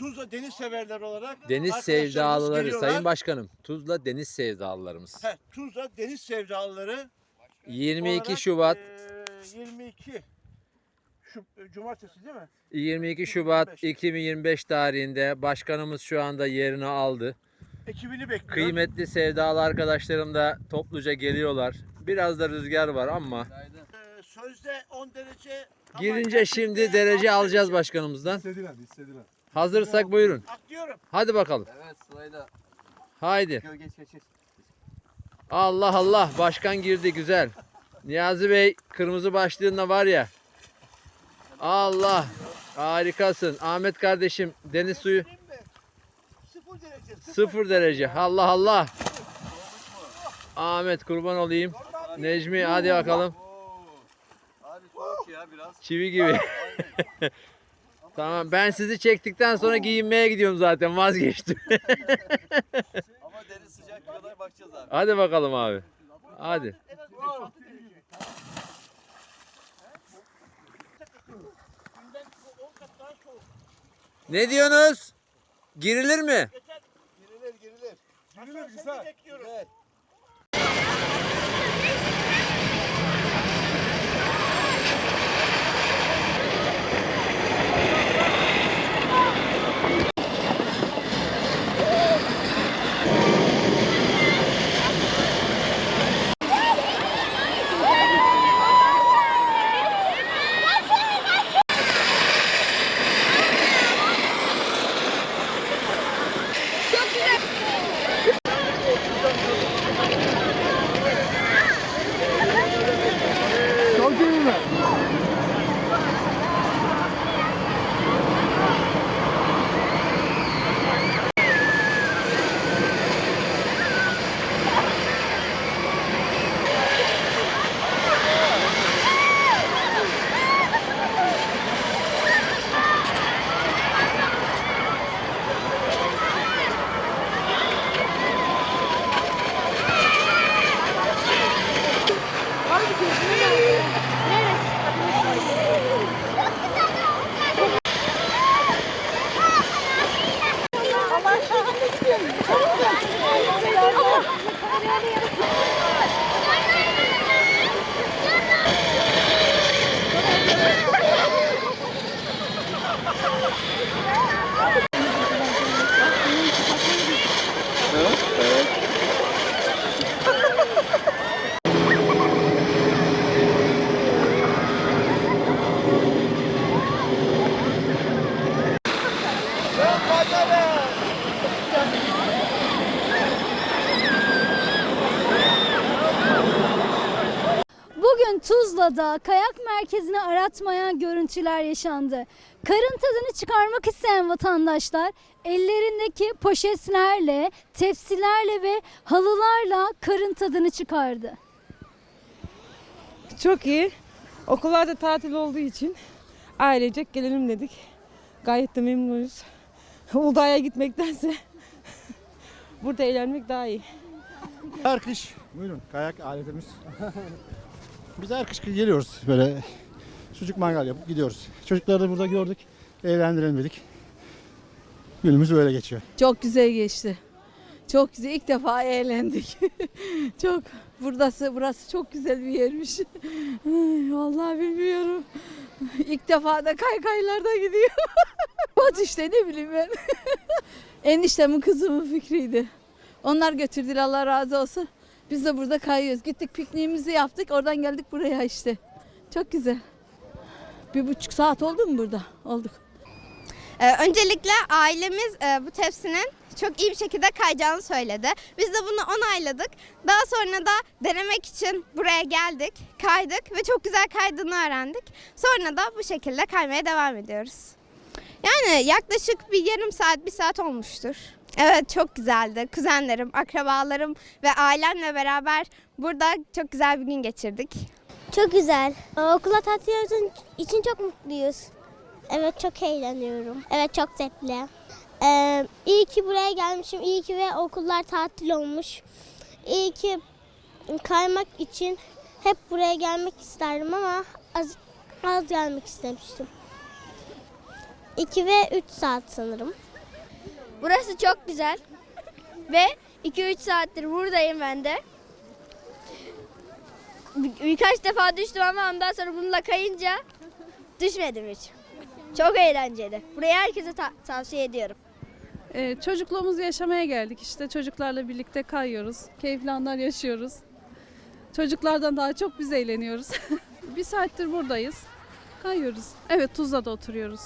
Tuzla deniz severler olarak Deniz arkadaşlarımız sevdalıları geliyorlar. Sayın Başkanım. Tuzla deniz sevdalılarımız. He, Tuzla deniz sevdalıları 22 olarak, Şubat eee, 22 şu cumartesi değil mi? 22 Şubat 25. 2025 tarihinde başkanımız şu anda yerini aldı. Ekibini bekliyor. Kıymetli sevdalı arkadaşlarım da topluca geliyorlar. Biraz da rüzgar var ama Eee, sözde 10 derece ama girince gerçekte şimdi derece altı alacağız başkanımızdan. Hissedilen, hissedilen. Hazırsak buyurun. Atlıyorum. Hadi bakalım. Evet sırayla. Haydi. Geç geç geç. geç. Allah Allah başkan girdi güzel. Niyazi Bey kırmızı başlığında var ya. Allah harikasın. Ahmet kardeşim deniz suyu? Sıfır derece. Sıfır. sıfır derece. Allah Allah. Ahmet kurban olayım. Necmi hadi bakalım. Oo. Abi soğuk ya biraz. Çivi gibi. tamam ben sizi çektikten sonra giyinmeye gidiyorum zaten vazgeçtim. Ama deniz sıcak kadar bakacağız abi. hadi bakalım abi. Hadi. En az 5-6 derece. Günden 10 kat daha soğuk. Ne diyorsunuz? Girilir mi? Geçen Girilir girilir. Hasan seni Finland. Bugün Tuzla'da kayak merkezini aratmayan görüntüler yaşandı. Karın tadını çıkarmak isteyen vatandaşlar ellerindeki poşetlerle, tepsilerle ve halılarla karın tadını çıkardı. Çok iyi. Okullar da tatil olduğu için ailecek gelelim dedik. Gayet de memnunuz. Uludağ'a gitmektense burada eğlenmek daha iyi. Her kış buyurun kayak aletimiz. Biz her kış geliyoruz böyle sucuk mangal yapıp gidiyoruz. Çocukları da burada gördük. Eğlendirelim dedik. Günümüz böyle geçiyor. Çok güzel geçti. Çok güzel. İlk defa eğlendik. çok burası burası çok güzel bir yermiş. Vallahi bilmiyorum. İlk defa da kaykaylarda gidiyor. Bak işte ne bileyim ben. Eniştemin kızımın fikriydi. Onlar götürdüler Allah razı olsun. Biz de burada kayıyoruz. Gittik pikniğimizi yaptık. Oradan geldik buraya işte. Çok güzel. Bir buçuk saat oldu mu burada? Olduk. Ee, öncelikle ailemiz e, bu tepsinin çok iyi bir şekilde kayacağını söyledi. Biz de bunu onayladık. Daha sonra da denemek için buraya geldik, kaydık ve çok güzel kaydığını öğrendik. Sonra da bu şekilde kaymaya devam ediyoruz. Yani yaklaşık bir yarım saat, bir saat olmuştur. Evet çok güzeldi. Kuzenlerim, akrabalarım ve ailemle beraber burada çok güzel bir gün geçirdik. Çok güzel. Okula tatil için çok mutluyuz. Evet çok eğleniyorum. Evet çok zevkli. Ee, iyi ki buraya gelmişim. İyi ki ve okullar tatil olmuş. İyi ki kaymak için hep buraya gelmek isterdim ama az, az gelmek istemiştim. 2 ve 3 saat sanırım. Burası çok güzel. Ve 2-3 saattir buradayım ben de. Bir- Birkaç defa düştüm ama ondan sonra bununla kayınca düşmedim hiç. Çok eğlenceli. Burayı herkese ta- tavsiye ediyorum. Ee, çocukluğumuzu yaşamaya geldik işte çocuklarla birlikte kayıyoruz, keyifli anlar yaşıyoruz. Çocuklardan daha çok biz eğleniyoruz. bir saattir buradayız, kayıyoruz. Evet Tuzla'da oturuyoruz.